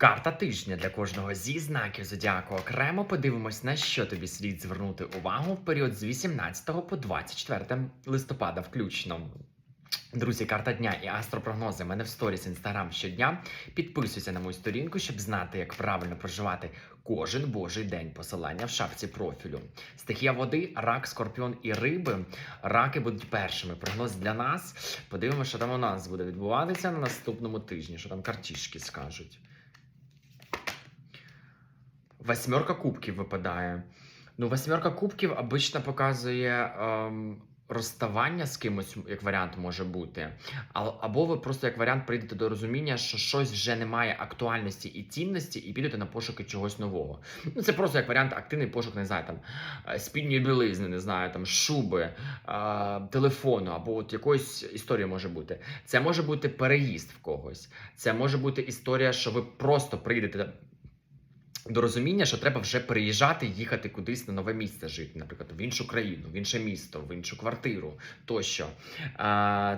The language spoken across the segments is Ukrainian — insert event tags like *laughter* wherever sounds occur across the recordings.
Карта тижня для кожного зі знаків зодіаку окремо подивимось, на що тобі слід звернути увагу в період з 18 по 24 листопада, включно. Друзі, карта дня і астропрогнози мене в сторіс інстаграм щодня. Підписуйся на мою сторінку, щоб знати, як правильно проживати кожен божий день. Посилання в шапці профілю. Стихія води, рак, скорпіон і риби. Раки будуть першими. Прогноз для нас. Подивимося, що там у нас буде відбуватися на наступному тижні. Що там картішки скажуть. Восьмерка кубків випадає. Ну, восьмерка кубків обично показує ем, розставання з кимось, як варіант може бути. А- Або ви просто як варіант прийдете до розуміння, що щось вже не має актуальності і цінності, і підете на пошуки чогось нового. Ну, це просто як варіант активний пошук, не знаю, там е, спільної білизни, не знаю, там шуби, е, телефону, або от якоїсь історії може бути. Це може бути переїзд в когось. Це може бути історія, що ви просто прийдете до розуміння, що треба вже переїжджати, їхати кудись на нове місце жити, наприклад, в іншу країну, в інше місто, в іншу квартиру тощо.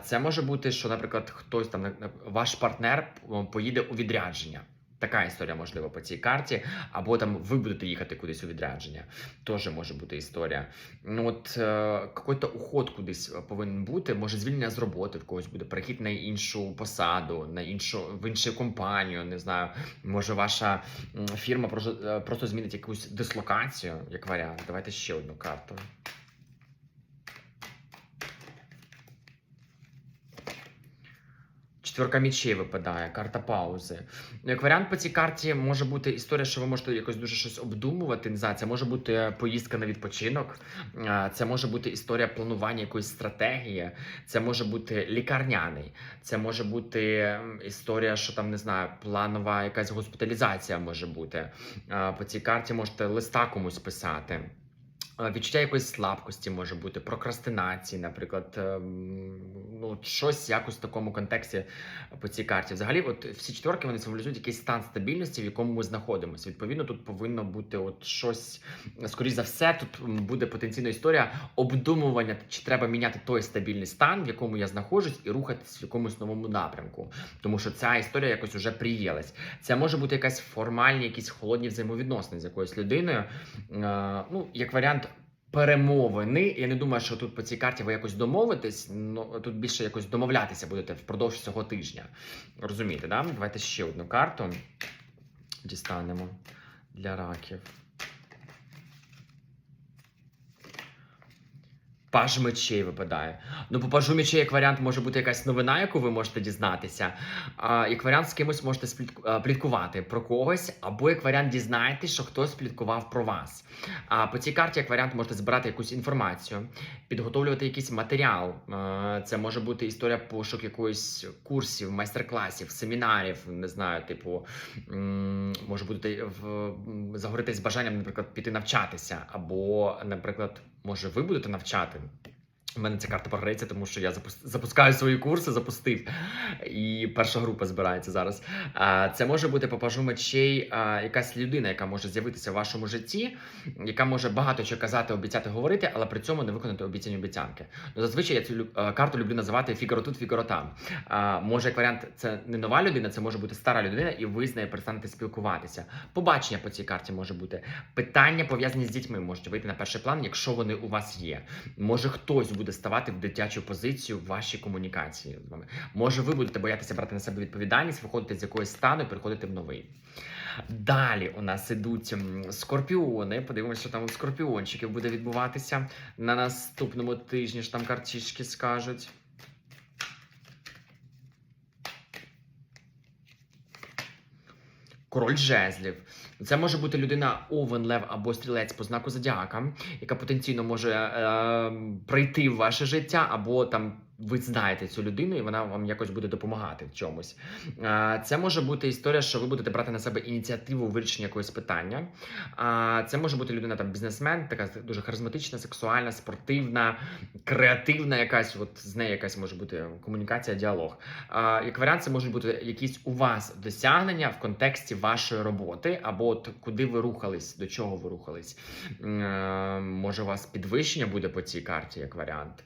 Це може бути, що, наприклад, хтось там ваш партнер поїде у відрядження. Така історія можливо по цій карті, або там ви будете їхати кудись у відрядження. Теж може бути історія. Ну от е, якийсь уход кудись повинен бути. Може звільнення з роботи в когось буде перехід на іншу посаду, на іншу в іншу компанію. Не знаю, може ваша фірма просто, е, просто змінить якусь дислокацію, як варіант. Давайте ще одну карту. Четверка мічей випадає, карта паузи. Ну, Як варіант по цій карті може бути історія, що ви можете якось дуже щось обдумувати. Не знаю, це може бути поїздка на відпочинок, це може бути історія планування якоїсь стратегії, це може бути лікарняний, це може бути історія, що там не знаю, планова якась госпіталізація може бути. По цій карті можете листа комусь писати. Е, Відчуття якоїсь слабкості може бути, прокрастинації, наприклад, ем, ну щось якось в такому контексті по цій карті. Взагалі, от всі четверки вони символізують якийсь стан стабільності, в якому ми знаходимося. Відповідно, тут повинно бути от щось, скоріш за все, тут буде потенційна історія обдумування, чи треба міняти той стабільний стан, в якому я знаходжусь, і рухатись в якомусь новому напрямку. Тому що ця історія якось уже приїлась. Це може бути якась формальні, якісь холодні взаємовідносини з якоюсь людиною. Е, ну, як варіант. Перемовини. Я не думаю, що тут по цій карті ви якось домовитесь, ну тут більше якось домовлятися будете впродовж цього тижня. Розумієте, да? Давайте ще одну карту дістанемо для раків. Паж мечей випадає. Ну, по пажу мечей, як варіант, може бути якась новина, яку ви можете дізнатися. А, як варіант, з кимось можете сплітку- пліткувати про когось, або як варіант дізнаєтесь, що хтось пліткував про вас. А по цій карті, як варіант, можете збирати якусь інформацію, підготовлювати якийсь матеріал. А, це може бути історія пошук якоїсь курсів, майстер-класів, семінарів, не знаю, типу, може бути загоритись бажанням, наприклад, піти навчатися, або, наприклад, може, ви будете навчати. У мене ця карта програється, тому що я запускаю свої курси, запустив. І перша група збирається зараз. Це може бути по пажу мечей якась людина, яка може з'явитися в вашому житті, яка може багато чого казати, обіцяти, говорити, але при цьому не виконати обіцяні обіцянки. Ну, зазвичай я цю карту люблю називати фігаро тут, фігаро там. Може, як варіант, це не нова людина, це може бути стара людина, і ви з нею перестанете спілкуватися. Побачення по цій карті може бути. Питання пов'язані з дітьми можуть вийти на перший план, якщо вони у вас є. Може хтось буде ставати в дитячу позицію в вашій комунікації з вами. Може, ви будете боятися брати на себе відповідальність, виходити з якогось стану і переходити в новий. Далі у нас ідуть скорпіони. Подивимося, що там у скорпіончиків буде відбуватися на наступному тижні. ж там картішки скажуть. Король жезлів. Це може бути людина овен, лев або стрілець по знаку зодіака, яка потенційно може е, прийти в ваше життя, або там ви знаєте цю людину, і вона вам якось буде допомагати в чомусь. Це може бути історія, що ви будете брати на себе ініціативу у вирішенні якогось питання. Це може бути людина там бізнесмен, така дуже харизматична, сексуальна, спортивна, креативна, якась. От з нею якась може бути комунікація, діалог. Як варіант, це можуть бути якісь у вас досягнення в контексті вашої роботи, або от куди ви рухались, до чого ви рухались. Е, Може, у вас підвищення буде по цій карті, як варіант.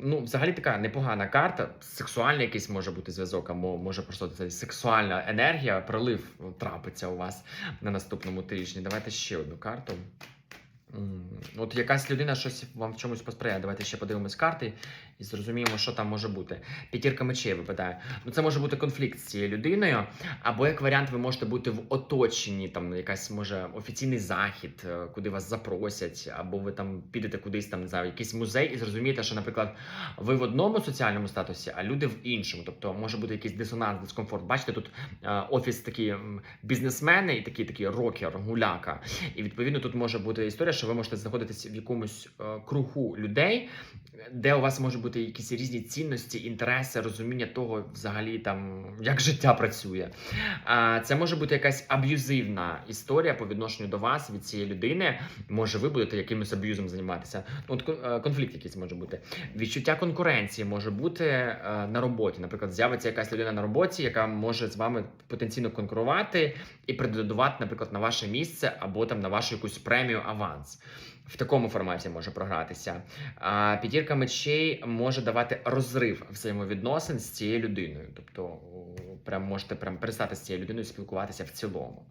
Ну, взагалі. Взагалі така непогана карта. Сексуальний якийсь може бути зв'язок, або може просто це сексуальна енергія, пролив трапиться у вас на наступному тижні. Давайте ще одну карту. От якась людина щось вам в чомусь посприяє. Давайте ще подивимось карти і зрозуміємо, що там може бути. П'ятірка мечей випадає. Ну, це може бути конфлікт з цією людиною, або як варіант, ви можете бути в оточенні, там якась може офіційний захід, е, куди вас запросять, або ви там підете кудись там за якийсь музей і зрозумієте, що, наприклад, ви в одному соціальному статусі, а люди в іншому. Тобто може бути якийсь дисонанс, дискомфорт. Бачите, тут е, офіс такі бізнесмени і такі такі рокер, гуляка. І відповідно тут може бути історія, що ви можете знаходитися в якомусь е, кругу людей, де у вас може бути якісь різні цінності, інтереси, розуміння того, взагалі там як життя працює. А це може бути якась аб'юзивна історія по відношенню до вас від цієї людини. Може, ви будете якимось аб'юзом займатися. Ну, от е, конфлікт якийсь може бути. Відчуття конкуренції може бути е, на роботі. Наприклад, з'явиться якась людина на роботі, яка може з вами потенційно конкурувати і претендувати, наприклад, на ваше місце або там на вашу якусь премію аванс. В такому форматі може програтися. А п'ятірка мечей може давати розрив взаємовідносин з цією людиною. Тобто, прям можете прям перестати з цією людиною спілкуватися в цілому.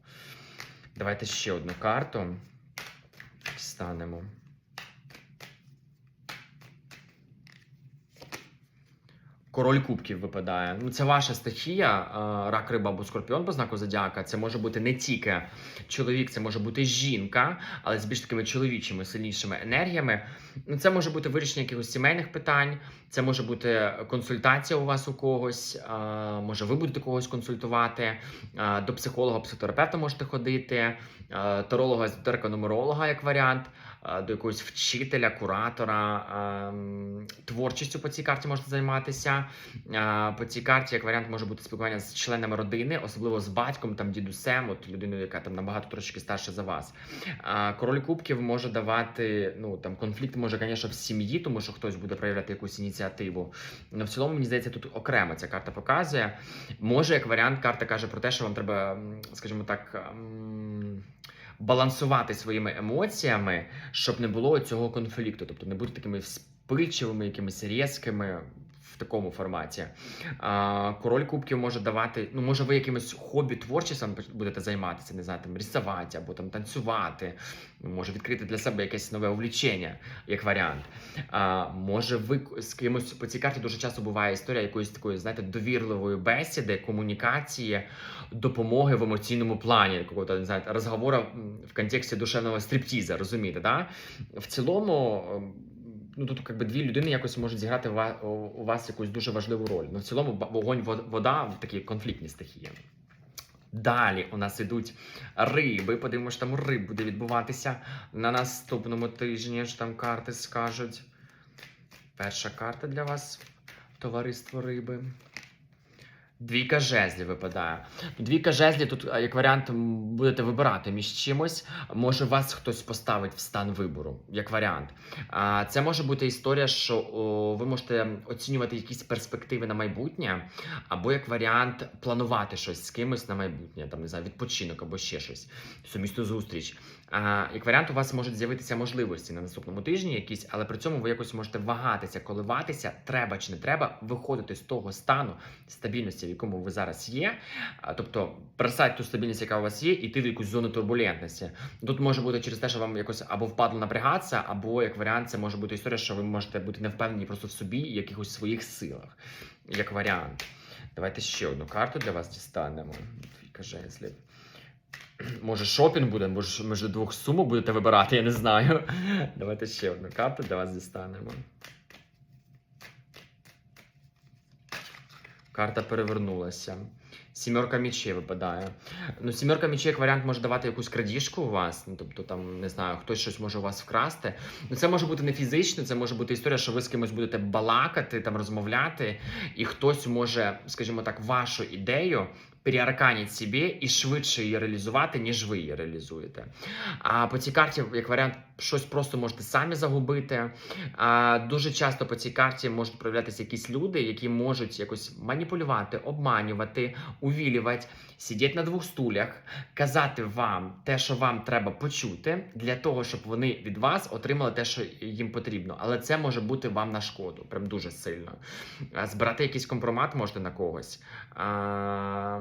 Давайте ще одну карту. Станемо. Король кубків випадає. Ну, це ваша стихія, е, рак, риба або скорпіон по знаку зодіака. Це може бути не тільки чоловік, це може бути жінка, але з більш такими чоловічими, сильнішими енергіями. Ну, це може бути вирішення якихось сімейних питань, це може бути консультація у вас у когось. е, Може, ви будете когось консультувати. е, До психолога, психотерапевта можете ходити, таролога, езотерика, нумеролога як варіант. е, До якогось вчителя, куратора, ем, творчістю по цій карті можете займатися. Е, По цій карті, як варіант, може бути спілкування з членами родини, особливо з батьком, там дідусем, от людиною, яка там набагато трошки старша за вас. Король кубків може давати ну там конфлікт, може, звісно, в сім'ї, тому що хтось буде проявляти якусь ініціативу. Але в цілому, мені здається, тут окремо ця карта показує. Може, як варіант, карта каже про те, що вам треба, скажімо так. Балансувати своїми емоціями, щоб не було цього конфлікту, тобто не бути такими вспильчивими, якимись різкими в такому форматі. Король кубків може давати, ну може ви якимось хобі творчістю будете займатися, не знаю, там рисувати або там танцювати, може відкрити для себе якесь нове увлічення, як варіант. Може, ви з кимось по цій карті дуже часто буває історія якоїсь такої, знаєте, довірливої бесіди, комунікації, допомоги в емоційному плані, якого-то, не знаю, розговору в контексті душевного стриптіза, розумієте, да? В цілому. Ну, тут якби дві людини якось можуть зіграти у ва- у у вас якусь дуже важливу роль. Ну, в цілому, вогонь, вод- вода такі конфліктні стихії. Далі у нас ідуть риби. Подивимося, там риб буде відбуватися на наступному тижні. Ж там карти скажуть. Перша карта для вас, товариство риби. Двійка жезлів випадає. Двійка жезлів тут, як варіант, будете вибирати між чимось. Може, вас хтось поставить в стан вибору, як варіант. А, Це може бути історія, що ви можете оцінювати якісь перспективи на майбутнє, або як варіант планувати щось з кимось на майбутнє, там не знаю, відпочинок або ще щось, сумісну зустріч. Як варіант, у вас можуть з'явитися можливості на наступному тижні якісь, але при цьому ви якось можете вагатися, коливатися, треба чи не треба виходити з того стану стабільності, в якому ви зараз є. Тобто бросати ту стабільність, яка у вас є, і йти в якусь зону турбулентності. Тут може бути через те, що вам якось або впадло напрягатися, або як варіант, це може бути історія, що ви можете бути не впевнені просто в собі і якихось своїх силах. Як варіант. Давайте ще одну карту для вас дістанемо. Двійка. *clears throat* Може, шопінг буде, може, між двох сумок будете вибирати, я не знаю. *laughs* Давайте ще одну карту для вас дістанемо. Карта перевернулася. Сімерка мічей випадає. Ну, сімерка мічей як варіант може давати якусь крадіжку у вас. Ну, тобто, там, не знаю, хтось щось може у вас вкрасти. Ну, це може бути не фізично, це може бути історія, що ви з кимось будете балакати, там розмовляти, і хтось може, скажімо так, вашу ідею переарканить собі і швидше її реалізувати, ніж ви її реалізуєте. А по цій карті, як варіант, щось просто можете самі загубити. А, дуже часто по цій карті можуть проявлятися якісь люди, які можуть якось маніпулювати, обманювати, увілювати, сидіти на двох стулях, казати вам те, що вам треба почути, для того, щоб вони від вас отримали те, що їм потрібно. Але це може бути вам на шкоду, прям дуже сильно. А, Збирати якийсь компромат можете на когось. А,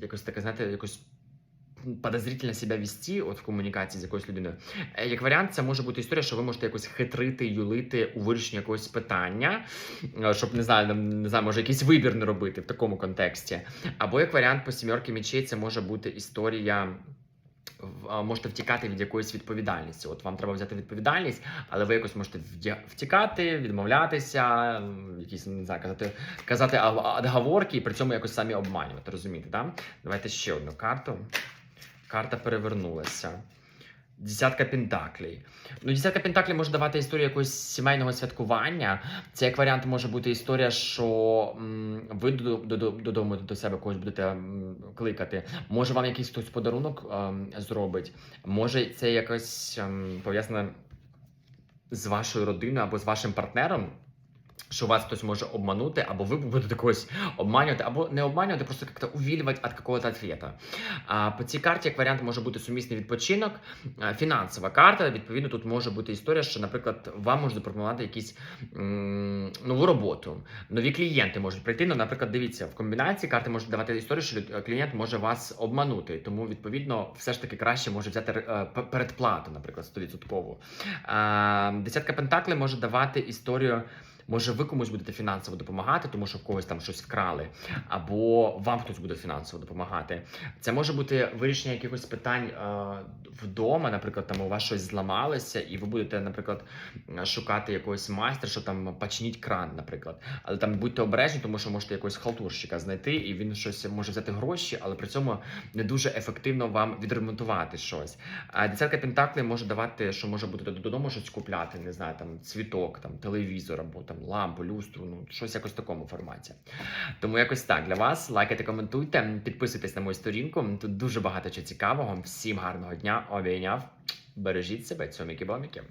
якось таке, знаєте, якось. Подозрительно себе вести от в комунікації з якоюсь людиною. Як варіант, це може бути історія, що ви можете якось хитрити, юлити у вирішенні якогось питання, щоб не знаю, не знаю, може якийсь вибір не робити в такому контексті. Або як варіант по сімерки мечей, це може бути історія. Можете втікати від якоїсь відповідальності. От вам треба взяти відповідальність, але ви якось можете втікати, відмовлятися, якісь не знаю, казати, казати отговорки і при цьому якось самі обманювати. Розумієте, да? Давайте ще одну карту. Карта перевернулася. Десятка пентаклей. Ну, десятка пентаклей може давати історію якогось сімейного святкування. Це як варіант може бути історія, що м, ви до- до- до- додому до себе когось будете м, кликати. Може, вам якийсь хтось подарунок ем, зробить. Може, це якось ем, пов'язане з вашою родиною або з вашим партнером. Що вас хтось може обманути, або ви будете когось обманювати, або не обманювати, просто як-то увілювати від какого-то ответа. А по цій карті як варіант може бути сумісний відпочинок, фінансова карта. Відповідно, тут може бути історія, що, наприклад, вам можуть запропонувати якісь нову роботу, нові клієнти можуть прийти. Ну, наприклад, дивіться, в комбінації карти можуть давати історію, що клієнт може вас обманути. Тому, відповідно, все ж таки краще може взяти е, передплату, наприклад, 100%. А, Десятка пентаклей може давати історію. Може, ви комусь будете фінансово допомагати, тому що в когось там щось вкрали, або вам хтось буде фінансово допомагати. Це може бути вирішення якихось питань е, вдома, наприклад, там у вас щось зламалося, і ви будете, наприклад, шукати якогось майстра, що там почніть кран, наприклад. Але там будьте обережні, тому що можете якогось халтурщика знайти, і він щось може взяти гроші, але при цьому не дуже ефективно вам відремонтувати щось. А десятка пентаклей може давати, що може бути додому щось купляти, не знаю, там цвіток, там телевізор або там лампу, люстру, ну щось якось в такому форматі. Тому якось так для вас. Лайкайте, коментуйте, підписуйтесь на мою сторінку. Тут дуже багато чого цікавого. Всім гарного дня. Обійняв. Бережіть себе, цьоміки-боміки.